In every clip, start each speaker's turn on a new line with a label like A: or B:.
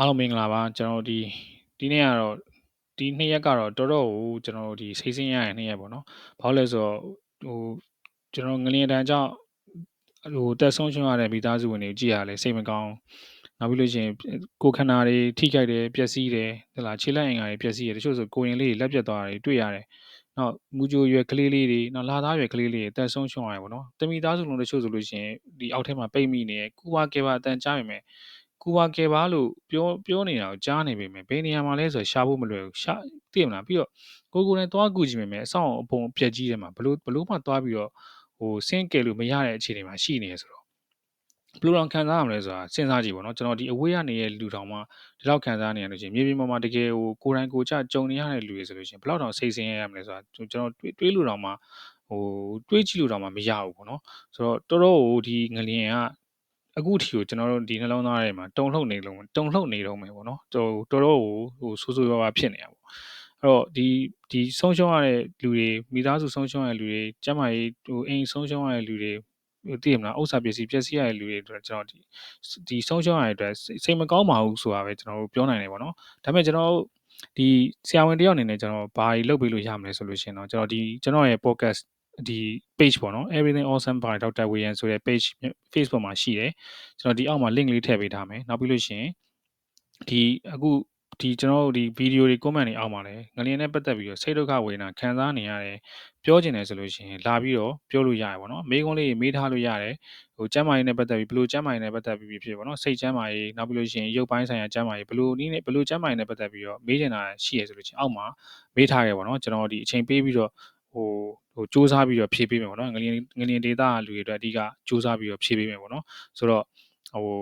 A: အားလုံးမင်္ဂလာပါကျွန်တော်တို့ဒီဒီနေ့ကတော့ဒီနှစ်ရက်ကတော့တော်တော်ကိုကျွန်တော်တို့ဒီစိတ်ဆင်းရတဲ့နှစ်ရက်ပေါ့နော်ဘာလို့လဲဆိုတော့ဟိုကျွန်တော်ငလျင်တန်းကြောင့်ဟိုတက်ဆုံးရှုံးရတဲ့မိသားစုဝင်တွေကြည့်ရလဲစိတ်မကောင်းနောက်ပြီးလို့ရှိရင်ကိုယ်ခန္ဓာတွေထိခိုက်တယ်ပျက်စီးတယ်ဟလာခြေလက်အင်္ဂါတွေပျက်စီးတယ်တချို့ဆိုကိုရင်လေးတွေလက်ပြတ်သွားတာတွေတွေ့ရတယ်နောက်မူဂျိုရွယ်ကလေးလေးတွေနောက်လာသားရွယ်ကလေးလေးတွေတက်ဆုံးရှုံးရတယ်ပေါ့နော်တမိသားစုလုံးတချို့ဆိုလို့ရှိရင်ဒီအောက်ထဲမှာပိတ်မိနေကူဝါကေပါအတန်ကြားပေမဲ့ ကူပါကယ်ပါလို့ပြောပြောနေတာကိုကြားနေပေမဲ့ဘယ်နေရာမှာလဲဆိုရှာဖို့မလွယ်ဘူးရှာသိမလားပြီးတော့ကိုကိုနဲ့သွားကူကြည့်မိမယ်အဆောင်အပုံပြက်ကြီးတယ်မှာဘလို့ဘလို့မှသွားပြီးတော့ဟိုဆင်းကယ်လို့မရတဲ့အခြေအနေမှာရှိနေရဆိုတော့ဘလို့တော့ခံစားရမလဲဆိုတာစဉ်းစားကြည့်ပါတော့ကျွန်တော်ဒီအဝေးကနေရဲ့လူတောင်မှဒီလောက်ခံစားနေရလို့ရှိရင်မြေပြင်ပေါ်မှာတကယ်ဟိုကိုယ်တိုင်ကိုယ်ချကြုံနေရတဲ့လူတွေဆိုလို့ရှိရင်ဘလောက်တောင်စိတ်ဆင်းရဲရမလဲဆိုတာကျွန်တော်တွေးတွေးလို့တောင်မှဟိုတွေးကြည့်လို့တောင်မှမရဘူးပေါ့နော်ဆိုတော့တော်တော်ဟိုဒီငလျင်က အခုထီကိုကျွန်တော်တို့ဒီနှလုံးသားထဲမှာတုံလှုပ်နေလုံးတုံလှုပ်နေတော့မယ်ပေါ့နော်တော်တော်တော်ကိုဟိုဆိုးဆိုးရွားရွားဖြစ်နေတာပေါ့အဲ့တော့ဒီဒီဆုံးရှုံးရတဲ့လူတွေမိသားစုဆုံးရှုံးရတဲ့လူတွေကျန်းမာရေးဟိုအိမ်ဆုံးရှုံးရတဲ့လူတွေဟိုသိရမလားဥစ္စာပစ္စည်းပျက်စီးရတဲ့လူတွေအတွက်ကျွန်တော်ဒီဒီဆုံးရှုံးရတဲ့အတွက်စိတ်မကောင်းပါဘူးဆိုတာပဲကျွန်တော်တို့ပြောနိုင်တယ်ပေါ့နော်ဒါပေမဲ့ကျွန်တော်တို့ဒီဆရာဝန်တယောက်အနေနဲ့ကျွန်တော်ဘာတွေလုပ်ပေးလို့ရမလဲဆိုလို့ရှိရင်တော့ကျွန်တော်ဒီကျွန်တော်ရဲ့ podcast ဒီ page ပေါ့နော် everything awesome by Dr. Wayan ဆိုတဲ့ page Facebook မှာရှိတယ်ကျွန်တော်ဒီအောက်မှာ link လေးထည့်ပေးထားမယ်နောက်ပြီးလို့ရှိရင်ဒီအခုဒီကျွန်တော်တို့ဒီဗီဒီယိုတွေ comment တွေအောက်မှာလည်းငလျင်နဲ့ပတ်သက်ပြီးတော့စိတ်ဒုက္ခဝေဒနာခံစားနေရတယ်ပြောချင်တယ်ဆိုလို့ရှိရင်လာပြီးတော့ပြောလို့ရတယ်ပေါ့နော်မေးခွန်းလေးမေးထားလို့ရတယ်ဟိုကျမ်းမာရေးနဲ့ပတ်သက်ပြီးဘယ်လိုကျမ်းမာရေးနဲ့ပတ်သက်ပြီးဖြစ်ပေါ့နော်စိတ်ကျမ်းမာရေးနောက်ပြီးလို့ရှိရင်ရုပ်ပိုင်းဆိုင်ရာကျမ်းမာရေးဘယ်လိုနည်းနဲ့ဘယ်လိုကျမ်းမာရေးနဲ့ပတ်သက်ပြီးတော့မေးချင်တာရှိရဆိုလို့ရှိရင်အောက်မှာမေးထားခဲ့ပေါ့နော်ကျွန်တော်ဒီအချိန်ပေးပြီးတော့ဟို ဟိုစူးစမ်းပြီးတော့ဖြည့်ပေးမယ်ပေါ့နော်ငလျင်ငလျင်ဒေတာလူတွေအတွက်အဓိကစူးစမ်းပြီးတော့ဖြည့်ပေးမယ်ပေါ့နော်ဆိုတော့ဟို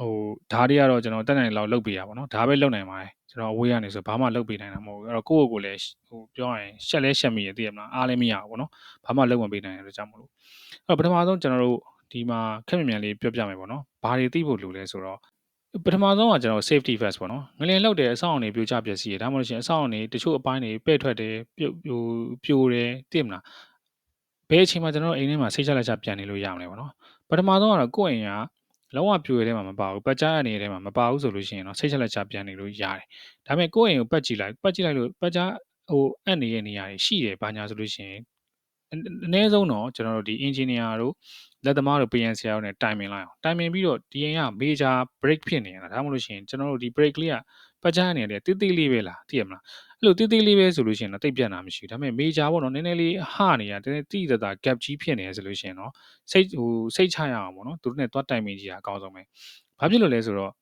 A: ဟိုဓာတ်တွေကတော့ကျွန်တော်တက်နိုင်လောက်လုပ်ပေးရပါတော့ဒါပဲလုပ်နိုင်ပါတယ်ကျွန်တော်အဝေးကနေဆိုဘာမှလုပ်ပေးနိုင်တာမဟုတ်ဘူးအဲ့တော့ကိုယ့်ကိုယ်ကိုလည်းဟိုပြောရရင်ရှက်လဲရှက်မိရသိရမလားအားလည်းမရဘူးပေါ့နော်ဘာမှလုပ်မပေးနိုင်တဲ့ကြောင့်မလို့အဲ့တော့ပထမဆုံးကျွန်တော်တို့ဒီမှာခက်မြန်မြန်လေးပြောပြမယ်ပေါ့နော်ဘာတွေသိဖို့လိုလဲဆိုတော့ ပထမဆုံးကကျွန်တော် safety first ပေါ့နော်ငလျင်လောက်တယ်အဆောင်အနေပြိုကျပျက်စီးရဒါမှမဟုတ်ရှင်အဆောင်အနေတချို့အပိုင်းတွေပဲ့ထွက်တယ်ပြုတ်ဟိုပြိုတယ်သိမလားဘယ်အချိန်မှာကျွန်တော်အိမ်ထဲမှာစိတ်ချလက်ချပြန်နေလို့ရမလဲပေါ့နော်ပထမဆုံးကတော့ကိုယ့်အိမ်ကလုံးဝပြိုရတဲ့မှာမပါဘူးပတ်ကြားအနေနဲ့မှာမပါဘူးဆိုလို့ရှိရင်တော့စိတ်ချလက်ချပြန်နေလို့ရတယ်ဒါပေမဲ့ကိုယ့်အိမ်ကိုပတ်ကြည့်လိုက်ပတ်ကြည့်လိုက်လို့ပတ်ကြားဟိုအပ်နေတဲ့နေရာတွေရှိတယ်ဘာညာဆိုလို့ရှိရင် အနည်းဆုံးတော့ကျွန်တော်တို့ဒီ engineer တို့လက်သမားတို့ PN ဆရာတို့နဲ့တိုင်ပင်လိုက်အောင်တိုင်ပင်ပြီးတော့ဒီအိမ်က major break ဖြစ်နေတာဒါမှမဟုတ်ရှင်ကျွန်တော်တို့ဒီ break လေးကပတ်ကြားနေတဲ့တိတိလေးပဲလားသိရမလားအဲ့လိုတိတိလေးပဲဆိုလို့ရှိရင်တော့တိတ်ပြတ်တာမရှိဘူးဒါပေမဲ့ major ပေါ့နော်နည်းနည်းလေးဟနေတာတကယ်တိတတာ gap ကြီးဖြစ်နေရဆိုလို့ရှိရင်တော့စိတ်ဟိုစိတ်ချရအောင်ပေါ့နော်သူတို့နဲ့သွားတိုင်ပင်ကြည့်တာအကောင်းဆုံးပဲဘာဖြစ်လို့လဲဆိုတော့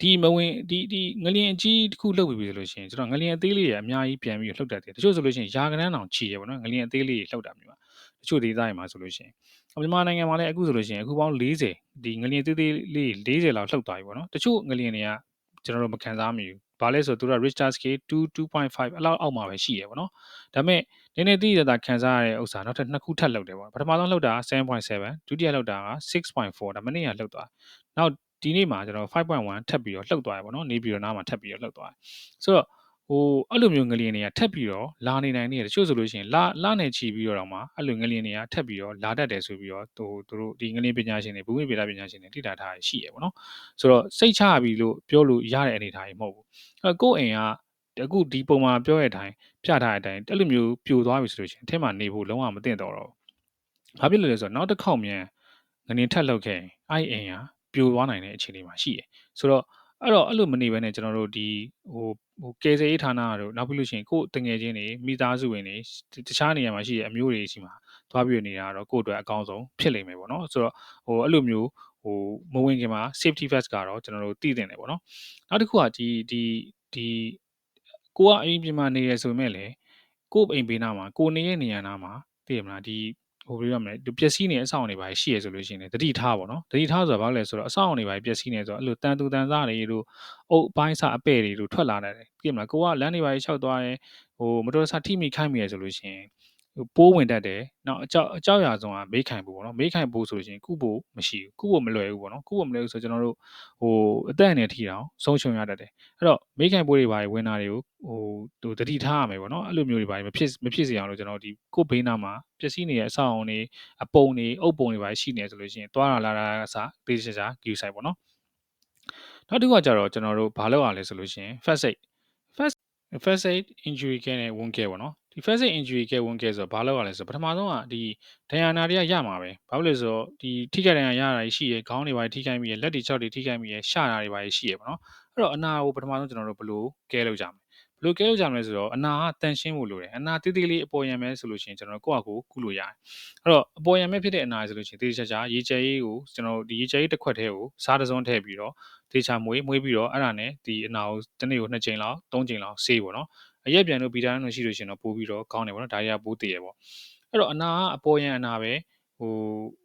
A: ဒီမဝင်ဒီဒီငလျင်အကြီးတစ်ခုလှုပ်ပြီးပြီဆိုလို့ရှိရင်ကျွန်တော်ငလျင်အသေးလေးရအများကြီးပြန်ပြီးလှုပ်တတ်တယ်တချို့ဆိုလို့ရှိရင်ယာကနန်းတောင်ချီရပေါ့နော်ငလျင်အသေးလေးလှုပ်တာမျိုးပါတချို့ဒေသတွေမှာဆိုလို့ရှိရင်မြန်မာနိုင်ငံမှာလည်းအခုဆိုလို့ရှိရင်အခုပေါင်း40ဒီငလျင်သေးသေးလေး40လောက်လှုပ်သွားပြီပေါ့နော်တချို့ငလျင်တွေကကျွန်တော်တို့မခံစားမိဘူးဘာလဲဆိုတော့သူက Richter scale 2 2.5အဲ့လောက်အောက်မှာပဲရှိရပေါ့နော်ဒါပေမဲ့နည်းနည်းသိရတာခံစားရတဲ့ဥစ္စာနောက်ထပ်နှစ်ခုထပ်လှုပ်တယ်ပေါ့ပထမဆုံးလှုပ်တာ7.7ဒုတိယလှုပ်တာက6.4ဒါမနေ့ကလှုပ်သွားနောက် ဒီနေ့မှာကျွန်တော်5.1ထပ်ပြီးတော့လှုပ်သွားရပေါ့နော်နေပြီးတော့နားမှာထပ်ပြီးတော့လှုပ်သွားဆိုတော့ဟိုအဲ့လိုမျိုးငလျင်တွေကထပ်ပြီးတော့လာနေနိုင်နေတယ်တချို့ဆိုလို့ရှိရင်လာလာနေချီပြီးတော့တော့မှအဲ့လိုငလျင်တွေကထပ်ပြီးတော့လာတတ်တယ်ဆိုပြီးတော့သူတို့ဒီငလျင်ပညာရှင်တွေဘူမိဗေဒပညာရှင်တွေတိတာထားရှိရပေါ့နော်ဆိုတော့စိတ်ချပြီလို့ပြောလို့ရတဲ့အနေအထားကြီးမဟုတ်ဘူးအဲ့ကိုယ့်အိမ်ကအခုဒီပုံမှာပြောတဲ့အတိုင်းပြထားတဲ့အတိုင်းအဲ့လိုမျိုးပြိုသွားပြီဆိုလို့ရှိရင်အထက်မှာနေဖို့လုံးဝမသင့်တော့တော့ဘာဖြစ်လို့လဲဆိုတော့နောက်တစ်ခေါက်မြန်ငနေထက်လောက်ခဲ့အဲ့အိမ်က ပြိုသွားနိုင်တဲ့အခြေအနေမှာရှိတယ်ဆိုတော့အဲ့တော့အဲ့လိုမနေဘဲနဲ့ကျွန်တော်တို့ဒီဟိုဟိုကယ်ဆယ်ရေးဌာနတို့နောက်ပြီးလို့ရှိရင်ကိုယ်တငယ်ချင်းတွေမိသားစုဝင်တွေတခြားနေရာမှာရှိတဲ့အမျိုးတွေရှိမှာသွားပြီးနေတာတော့ကိုယ့်အတွက်အကောင်းဆုံးဖြစ်လိမ့်မယ်ပေါ့နော်ဆိုတော့ဟိုအဲ့လိုမျိုးဟိုမဝင်ခင်မှာ safety first ကတော့ကျွန်တော်တို့သိတင်တယ်ပေါ့နော်နောက်တစ်ခုကဒီဒီဒီကိုကအိမ်ပြင်မှာနေရဆိုမဲ့လေကို့အိမ်ဘေးနားမှာကိုနေရဲ့နေရာနားမှာသိရမလားဒီ ဟိုပြောရမလဲဒီပျက်စီးနေအဆောင်တွေပါရှိရဆိုလို့ရှိရင်တတိထားပေါ့နော်တတိထားဆိုတာဘာလဲဆိုတော့အဆောင်တွေပါပျက်စီးနေဆိုတော့အဲ့လိုတန်တူတန်စားတွေတို့အုပ်ပိုင်းစအပဲ့တွေတို့ထွက်လာတယ်သိရမလားကိုကလမ်းတွေပါလျှောက်သွားတယ်ဟိုမတော်တဆထိမိခိုင်းမိရဆိုလို့ရှိရင် ပိုးဝင်တတ်တယ်နောက်အကြောက်အကြောက်ရာဆုံးကမေးခိုင်ဖို့ပေါ့နော်မေးခိုင်ဖို့ဆိုလို့ရှိရင်ကုဖို့မရှိဘူးကုဖို့မလွယ်ဘူးပေါ့နော်ကုဖို့မလွယ်ဘူးဆိုကျွန်တော်တို့ဟိုအသက်အနေထိအောင်ဆုံးရှုံရတတ်တယ်အဲ့တော့မေးခိုင်ဖို့တွေပါဝင်တာတွေကိုဟိုဟိုတတိထားရမယ်ပေါ့နော်အဲ့လိုမျိုးတွေပါမဖြစ်မဖြစ်စေအောင်လို့ကျွန်တော်ဒီကိုဘေးနားမှာပျက်စီးနေတဲ့အဆောက်အုံတွေအပုံတွေအုပ်ပုံတွေပါရှိနေဆိုလို့ရှိရင်သွားလာလာတာကစားဒေးချာချာ queue site ပေါ့နော်နောက်တစ်ခုကကြတော့ကျွန်တော်တို့ဘာလုပ်ရလဲဆိုလို့ရှိရင် first aid first first aid injury care နဲ့ wound care ပေါ့နော် ဒီ first aid injury care wound care ဆိုတော့ဘာလုပ်ရလဲဆိုတော့ပထမဆုံးကဒီဒဏ်ရာနာတွေကရမှာပဲဘာလို့လဲဆိုတော့ဒီထိခိုက်ဒဏ်ရာရတာရှိရခေါင်းတွေပါထိခိုက်မိရလက်တွေခြောက်တွေထိခိုက်မိရရှတာတွေပါရှိရပေါ့နော်အဲ့တော့အနာကိုပထမဆုံးကျွန်တော်တို့ဘယ်လိုကဲလုပ်ကြမလဲဘယ်လိုကဲလို့ကြမလဲဆိုတော့အနာကတန်ရှင်းဖို့လိုတယ်အနာတိတိလေးအပေါ်ယံမဲဆိုလို့ရှိရင်ကျွန်တော်ကိုယ့်အကိုကုလို့ရတယ်အဲ့တော့အပေါ်ယံမဲဖြစ်တဲ့အနာဆိုလို့ရှိရင်တေချာချာရေချဲရေးကိုကျွန်တော်ဒီရေချဲရေးတစ်ခွက်တည်းကိုစားတစုံထည့်ပြီးတော့တေချာမွေးမွေးပြီးတော့အဲ့ဒါနဲ့ဒီအနာကိုတစ်နေ့ကိုနှစ်ချိန်လောက်သုံးချိန်လောက်ဆေးပေါ့နော် အရက်ပြန်လို့ဗီတာမင်ရှိလို့ရှိရင်တော့ပိုးပြီးတော့ကောင်းတယ်ပေါ့နော်ဒါတွေကပိုးတည်ရပေါ့အဲ့တော့အနာကအပေါ်ယံအနာပဲဟို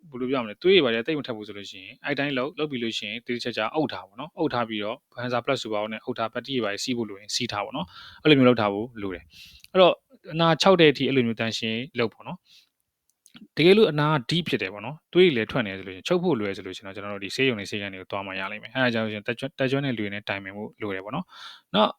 A: ဘယ်လိုပြောမလဲသွေးတွေပါတယ်တိတ်မထက်ဘူးဆိုလို့ရှိရင်အဲ့တိုင်းလောက်လောက်ပြီးလို့ရှိရင်တိတိကျကျအုပ်ထားပါတော့အုပ်ထားပြီးတော့ဘန်ဆာပလတ်စူပါအောင်နဲ့အုပ်ထားပတ်တီတွေပါတယ်စီးဖို့လိုရင်စီးထားပါတော့အဲ့လိုမျိုးလောက်ထားဖို့လိုတယ်အဲ့တော့အနာ6တဲ့အထိအဲ့လိုမျိုးတန်ရှင်းလောက်ပေါ့နော်တကယ်လို့အနာက deep ဖြစ်တယ်ပေါ့နော်တွေးတွေလည်းထွက်နေတယ်ဆိုလို့ရှိရင်ချုပ်ဖို့လွယ်ဆိုလို့ရှိရင်တော့ကျွန်တော်တို့ဒီဆေးရုံတွေဆေးကန်တွေကိုတွားမှရလိမ့်မယ်အဲဒါကြောင့်ရှင်တက်ကျွန်းတဲ့လူတွေနဲ့တိုင်ပင်ဖို့လိုတယ်ပေါ့နော်နောက်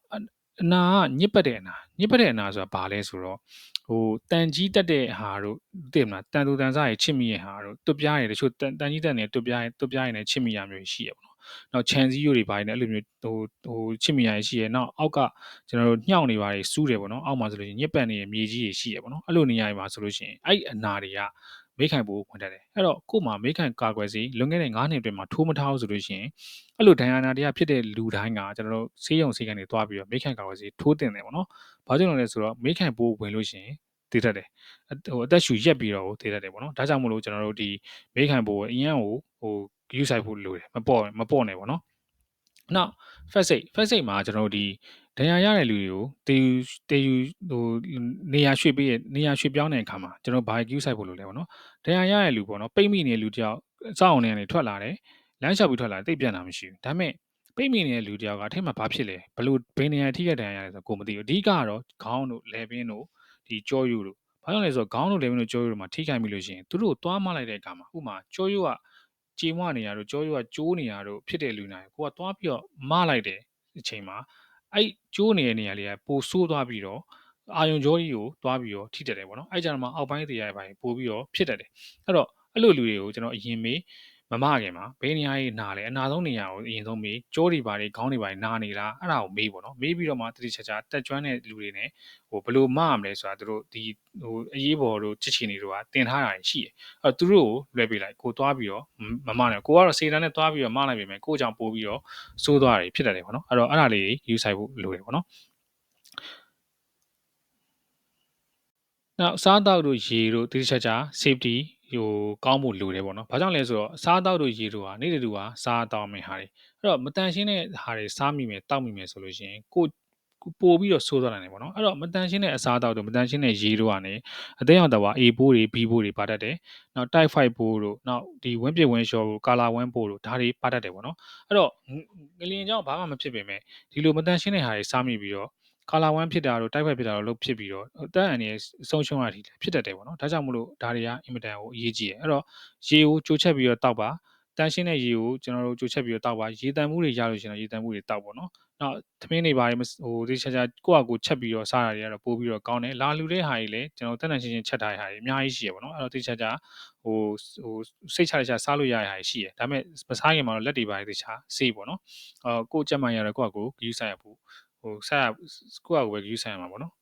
A: အနာကညစ်ပတ်တဲ့အနာညစ်ပတ်တဲ့အနာဆိုတာဘာလဲဆိုတော့ဟိုတန်ကြီးတက်တဲ့ဟာတို့သိမလားတန်သူတန်စားတွေချစ်မိရဲ့ဟာတို့တွပြားတွေတချို့တန်ကြီးတက်နေတွပြားတွပြားတွေနဲ့ချစ်မိရမျိုးရှိရပေါ့နော်နောက်ခြံစည်းရိုးတွေပိုင်းနဲ့အဲ့လိုမျိုးဟိုဟိုချစ်မိရရှိရနောက်အောက်ကကျွန်တော်တို့ညှောက်နေပါတွေစူးတယ်ပေါ့နော်အောက်မှာဆိုလို့ရှိရင်ညစ်ပတ်နေတဲ့မြေကြီးတွေရှိရပေါ့နော်အဲ့လိုနေရာတွေမှာဆိုလို့ရှိရင်အဲ့အနာတွေက မိခိုင်ပိုးဝင်တတ်တယ်အဲ့တော့ကို့မှာမိခိုင်ကာကွယ်စီလွန်ခဲ့တဲ့9နှစ်အတွင်းမှာထိုးမထားဘူးဆိုလို့ရှိရင်အဲ့လိုဒဏ်ရာနာတရားဖြစ်တဲ့လူတိုင်းကကျွန်တော်တို့ဆေးရုံဆေးကန်တွေတွားပြီးတော့မိခိုင်ကာကွယ်စီထိုးတင်တယ်ပေါ့နော်။ဘာကြောင့်လဲဆိုတော့မိခိုင်ပိုးဝင်လို့ရှိရင်တည်တတ်တယ်။ဟိုအသက်ရှူရက်ပြီးတော့တည်တတ်တယ်ပေါ့နော်။ဒါကြောင့်မလို့ကျွန်တော်တို့ဒီမိခိုင်ပိုးအရင်ကိုဟိုယူဆိုင်ဖို့လိုတယ်မပေါ့မပေါ့နဲ့ပေါ့နော်။နောက် first aid first aid မှာကျွန်တော်တို့ဒီ ဒဏ်ရာရတဲ့လူတွေကိုတေယူတေယူဟိုနေရာရွှေ့ပေးနေရာရွှေ့ပြောင်းတဲ့အခါမှာကျွန်တော်ဘာကူးဆိုင်ဖို့လိုလဲပေါ့နော်ဒဏ်ရာရတဲ့လူပေါ့နော်ပိတ်မိနေတဲ့လူတယောက်အစောင့်အနေနဲ့ထွက်လာတယ်လမ်းလျှောက်ပြီးထွက်လာတယ်တိတ်ပြန်တာမရှိဘူးဒါပေမဲ့ပိတ်မိနေတဲ့လူတယောက်ကထိမှဘာဖြစ်လဲဘလို့ဘယ်နေရာထိခိုက်ဒဏ်ရာရလဲဆိုတော့ကိုမသိဘူးအဓိကကတော့ခေါင်းတို့လဲပင်းတို့ဒီကြောယူတို့ဘာလို့လဲဆိုတော့ခေါင်းတို့လဲပင်းတို့ကြောယူတို့မှာထိခိုက်မိလို့ရှိရင်သူတို့သွားမလိုက်တဲ့အခါမှာဥမာကြောယူကကြေမွနေရတို့ကြောယူကကျိုးနေရတို့ဖြစ်တဲ့လူနာကိုကသွားပြီးတော့မလိုက်တဲ့အချိန်မှာ အဲ့ကျိုးနေတဲ့နေရာလေးကပိုဆိုးသွားပြီးတော့အာယုံကြောကြီးကိုတွားပြီးတော့ထိတက်တယ်ပေါ့နော်အဲ့ကြမှာအောက်ပိုင်းတရားပိုင်းပို့ပြီးတော့ဖြစ်တတ်တယ်အဲ့တော့အဲ့လိုလူတွေကိုကျွန်တော်အရင်မေး မမခင်မှာဘေးနေရာကြီးနားလဲအနာဆုံးနေရာကိုအရင်ဆုံးမေးကြိုးတွေပါတွေခေါင်းတွေပါနားနေလားအဲ့ဒါကိုမေးပေါ့နော်မေးပြီးတော့မှတတိချာချာတက်ကျွမ်းတဲ့လူတွေ ਨੇ ဟိုဘလို့မရမလဲဆိုတာသူတို့ဒီဟိုအရေးပေါ်တို့ချစ်ချင်တွေတို့ကတင်ထားတာရှိတယ်အဲ့တော့သူတို့ကိုလွှဲပေးလိုက်ကိုသွားပြီးတော့မမနဲ့ကိုကတော့စေတန်းနဲ့သွားပြီးတော့မလိုက်ပေမဲ့ကိုကြောင့်ပို့ပြီးတော့စိုးသွားတယ်ဖြစ်တယ်ပေါ့နော်အဲ့တော့အဲ့ဒါလေးယူဆိုင်ဖို့လိုတယ်ပေါ့နော်နောက်စားတောက်တို့ရေတို့တိတိကျကျ safety ဟိုကောင်းဖို့လိုတယ်ပေါ့နော်။ဘာကြောင့်လဲဆိုတော့အစားအသောက်တို့ရေတို့ဟာနေ့တူဟာစားတောက်မယ်ဟာတွေအဲ့တော့မတန်ရှင်းတဲ့ဟာတွေစားမိမယ်တောက်မိမယ်ဆိုလို့ရှိရင်ကိုပို့ပြီးတော့ဆိုးသွားနိုင်တယ်ပေါ့နော်။အဲ့တော့မတန်ရှင်းတဲ့အစားအသောက်တို့မတန်ရှင်းတဲ့ရေတို့ကနေအသေးအောင်တော့ A ပိုးတွေ B ပိုးတွေပါတတ်တယ်။နောက် type 5ပိုးတို့နောက်ဒီဝင်းပြဝင်းလျှော်တို့ကာလာဝင်းပိုးတို့ဒါတွေပါတတ်တယ်ပေါ့နော်။အဲ့တော့ငလျင်ကြောင့်ဘာမှမဖြစ်ပေမဲ့ဒီလိုမတန်ရှင်းတဲ့ဟာတွေစားမိပြီးတော့ ကာလာဝမ်းဖြစ်တာတို့တိုက်ဖိုက်ဖြစ်တာတို့လုပ်ဖြစ်ပြီးတော့အသက်အန္တရာယ်ဆုံးရှုံးရတာဖြစ်တတ်တယ်ပေါ့နော်ဒါကြောင့်မလို့ဒါတွေကအင်မတန်ကိုအရေးကြီးတယ်အဲ့တော့ရေကိုကြိုချက်ပြီးတော့တောက်ပါတန်ရှင်းတဲ့ရေကိုကျွန်တော်တို့ကြိုချက်ပြီးတော့တောက်ပါရေတန်မှုတွေရလို့ရှိရင်ရေတန်မှုတွေတောက်ပေါ့နော်နောက်သမင်းတွေပါတယ်ဟိုဒီချာချာကိုယ့်အကူချက်ပြီးတော့စားတာတွေကတော့ပိုးပြီးတော့ကောင်းတယ်လာလူတဲ့ဟာတွေလည်းကျွန်တော်တက်တန်ရှင်းရှင်းချက်ထားတဲ့ဟာတွေအများကြီးရှိရပေါ့နော်အဲ့တော့ဒီချာချာဟိုဟိုစိတ်ချရချစားလို့ရတဲ့ဟာတွေရှိရဒါပေမဲ့မစားခင်မှာတော့လက်တွေပါတယ်ဒီချာစေးပေါ့နော်အော်ကိုယ်ချက်မှန်ရတော့ကိုယ့်အကူဂယူးဆိုင်ရဖို့ ဟိုဆက်ကိုယ့်အကိုပဲ view ဆိုင်ရမှာပေါ့နော်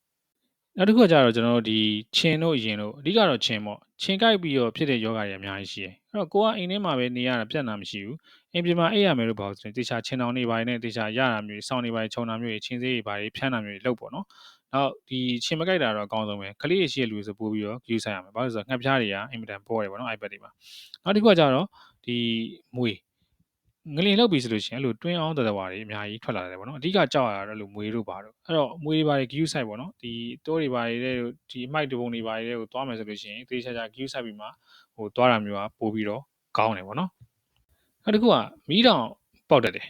A: နောက်တစ်ခုကကြတော့ကျွန်တော်တို့ဒီခြင်တို့ရင်တို့အဓိကတော့ခြင်ပေါ့ခြင်ကြိုက်ပြီးတော့ဖြစ်တဲ့ယောဂတွေအများကြီးရှိတယ်အဲ့တော့ကိုကအိမ်ထဲမှာပဲနေရတာပြဿနာမရှိဘူးအိမ်ပြင်မှာအိပ်ရမယ်လို့ပေါ့ဆိုရင်တေချာခြင်တောင်နေပိုင်းနဲ့တေချာရတာမျိုးစောင်းနေပိုင်းခြုံတာမျိုးခြင်စေးတွေပိုင်းဖြန်းတာမျိုးလုပ်ပေါ့နော်နောက်ဒီခြင်မကြိုက်တာတော့အကောင်းဆုံးပဲကလေးရှိရလူဆိုပို့ပြီးတော့ view ဆိုင်ရမှာဘာလို့ဆိုတော့ငှက်ပြားတွေကအင်မတန်ပေါ်တယ်ပေါ့နော် iPad တွေမှာနောက်တစ်ခုကကြတော့ဒီမွေ ငလင်လောက်ပြီဆိုလို့ရှိရင်အဲ့လိုတွင်းအောင်တတဝါတွေအများကြီးထွက်လာတယ်ပေါ့နော်အဓိကကြောက်ရတာတော့လို့မွေးတို့ပါတော့အဲ့တော့မွေးတွေပါတွေ queue site ပေါ့နော်ဒီတိုးတွေပါတွေဒီအမိုက်တပုံတွေပါတွေကိုသွားမယ်ဆိုလို့ရှိရင်သေချာချာ queue site ပြီးမှဟိုသွားတာမျိုးကပို့ပြီးတော့ကောင်းတယ်ပေါ့နော်နောက်တစ်ခုကမီးတောင်ပေါက်တတ်တယ်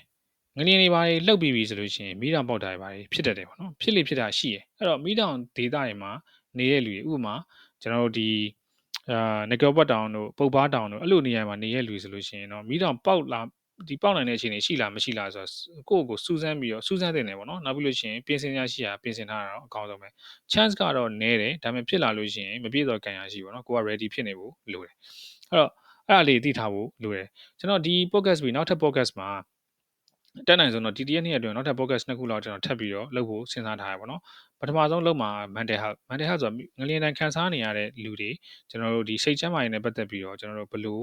A: ငလျင်တွေပါတွေလှုပ်ပြီးပြီဆိုလို့ရှိရင်မီးတောင်ပေါက်တာတွေပါဖြစ်တတ်တယ်ပေါ့နော်ဖြစ်လေဖြစ်တာရှိရယ်အဲ့တော့မီးတောင်ဒေတာတွေမှာနေတဲ့လူတွေဥပမာကျွန်တော်တို့ဒီအာနဂောပတ်တောင်တို့ပုတ်ပါတောင်တို့အဲ့လိုနေရာမှာနေတဲ့လူဆိုလို့ရှိရင်တော့မီးတောင်ပေါက်လာ ဒီပေါက်နိုင်တဲ့အခြေအနေရှိလားမရှိလားဆိုတော့ကိုယ့်ကိုစူးစမ်းပြီးတော့စူးစမ်းတင်တယ်ပေါ့နော်နောက်ပြီးလို့ရှိရင်ပြင်ဆင်ရရှိတာပြင်ဆင်ထားတာတော့အကောင်းဆုံးပဲ chance ကတော့နည်းတယ်ဒါပေမဲ့ဖြစ်လာလို့ရှိရင်မပြည့်စုံကန်ရရှိပေါ့နော်ကိုက ready ဖြစ်နေဖို့လိုတယ်အဲ့တော့အဲ့ဒါလေးသိထားဖို့လိုတယ်ကျွန်တော်ဒီ podcast ပြီးနောက်ထပ် podcast မှာတက်နိုင်ဆုံးတော့ဒီတရက်နေ့အတွင်းနောက်ထပ် podcast နှစ်ခုလောက်ကျွန်တော်ထပ်ပြီးတော့လုပ်ဖို့စဉ်းစားထားရပါတော့ပထမဆုံးလုပ်မှာ mental health mental health ဆိုတော့ငလျင်တန်ခံစားနေရတဲ့လူတွေကျွန်တော်တို့ဒီစိတ်ချမ်းသာရေးနဲ့ပတ်သက်ပြီးတော့ကျွန်တော်တို့ဘယ်လို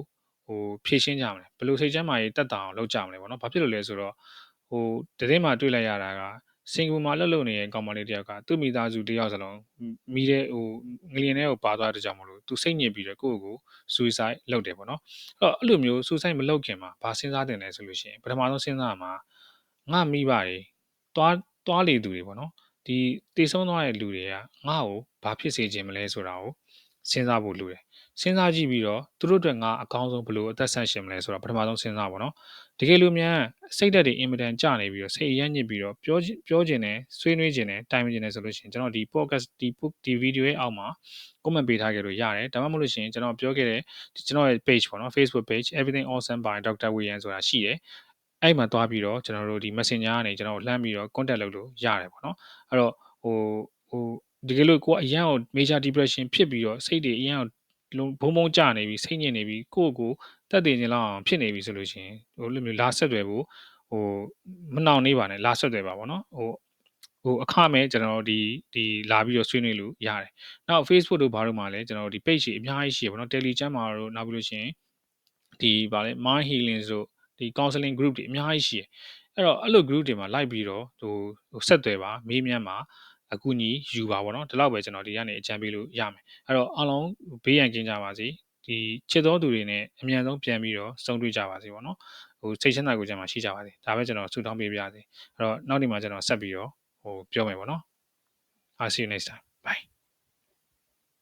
A: ဟိုဖြည့်ရှင်းကြမလဲဘယ်လိုစိတ်ချမ်းသာရေးတက်တာအောင်လုပ်ကြမလဲပေါ့နော်ဘာဖြစ်လို့လဲဆိုတော့ဟိုတတိမှာတွေ့လိုက်ရတာကစင်ကာပူမှာလှုပ်လှုပ်နေတဲ့ကောင်မလေးတယောက်ကသူ့မိသားစုတယောက်စလုံးမိတဲ့ဟိုငလျင်ထဲကိုပါသွားတဲ့ကြောင့်မလို့သူစိတ်ညစ်ပြီးတော့ကိုယ့်ကိုယ်ကို suicide လုပ်တယ်ပေါ့နော်အဲ့တော့အဲ့လိုမျိုး suicide မလုပ်ခင်မှာဘာစဉ်းစားတင်လဲဆိုလို့ရှိရင်ပထမဆုံးစဉ်းစားမှာငါမိပါတယ်တွားတွားလေသူတွေပေါ့နော်ဒီတည်ဆုံးသွားတဲ့လူတွေကငါ့ကိုဘာဖြစ်စေခြင်းမလဲဆိုတာကိုစဉ်းစားဖို့လိုတယ် စဉ်းစားကြည့်ပြီးတော့သူတို့အတွက်ငါအကောင်းဆုံးဘယ်လိုအသက်ဆက်ရှင်မလဲဆိုတာပထမဆုံးစဉ်းစားပါတော့တကယ်လို့များစိတ်ဓာတ်တွေအင်မတန်ကျနေပြီးတော့စိတ်အယမ်းညစ်ပြီးတော့ပြောပြောခြင်းနဲ့ဆွေးနွေးခြင်းနဲ့တိုင်ပင်ခြင်းနဲ့ဆိုလို့ရှိရင်ကျွန်တော်ဒီ podcast ဒီ book ဒီ video ရဲ့အောက်မှာ comment ပေးထားခဲ့လို့ရတယ်ဒါမှမဟုတ်လို့ရှိရင်ကျွန်တော်ပြောခဲ့တဲ့ကျွန်တော်ရဲ့ page ပေါ့နော် Facebook page everything awesome by Dr. William ဆိုတာရှိတယ်အဲ့မှာသွားပြီးတော့ကျွန်တော်တို့ဒီ messenger ကနေကျွန်တော်လှမ်းပြီးတော့ contact လုပ်လို့ရတယ်ပေါ့နော်အဲ့တော့ဟိုဟိုဒီကလို့ကိုကအရန်ကို major depression ဖြစ်ပြီးတော့စိတ်တွေအရန်ကို ဘုံဘုံကြနေပြီစိတ်ညစ်နေပြီကိုယ့်ကိုတက်တည်ခြင်းလောက်အောင်ဖြစ်နေပြီဆိုလို့ရှိရင်ဟိုလိုမျိုးလာဆက်သွယ်ဖို့ဟိုမနှောင်နေပါနဲ့လာဆက်သွယ်ပါပေါ့နော်ဟိုဟိုအခမဲ့ကျွန်တော်ဒီဒီလာပြီးတော့ဆွေးနွေးလို့ရတယ်။နောက် Facebook တို့ဘာတို့မှာလည်းကျွန်တော်ဒီ page တွေအများကြီးရှိရပါတော့ Telegram မှာတို့နောက်ပြီးလို့ရှိရင်ဒီဗာလဲ Mind Healing တို့ဒီ counseling group တွေအများကြီးရှိတယ်။အဲ့တော့အဲ့လို group တွေမှာလိုက်ပြီးတော့ဟိုဟိုဆက်သွယ်ပါမေးမြန်းပါ အကူအညီယူပါပေါ့နော်ဒီလောက်ပဲကျွန်တော်ဒီကနေအကြံပေးလို့ရမယ်အဲ့တော့အားလုံးဘေးရန်ကင်းကြပါစေဒီချစ်တော်သူတွေနဲ့အမြန်ဆုံးပြန်ပြီးတော့စုံတွေ့ကြပါစေပေါ့နော်ဟိုစိတ်ချမ်းသာကိုကြမှာရှိကြပါစေဒါပဲကျွန်တော်ဆုတောင်းပေးပါရစေအဲ့တော့နောက်နေ့မှာကျွန်တော်ဆက်ပြီးတော့ဟိုပြောမယ်ပေါ့နော် I'll see you next time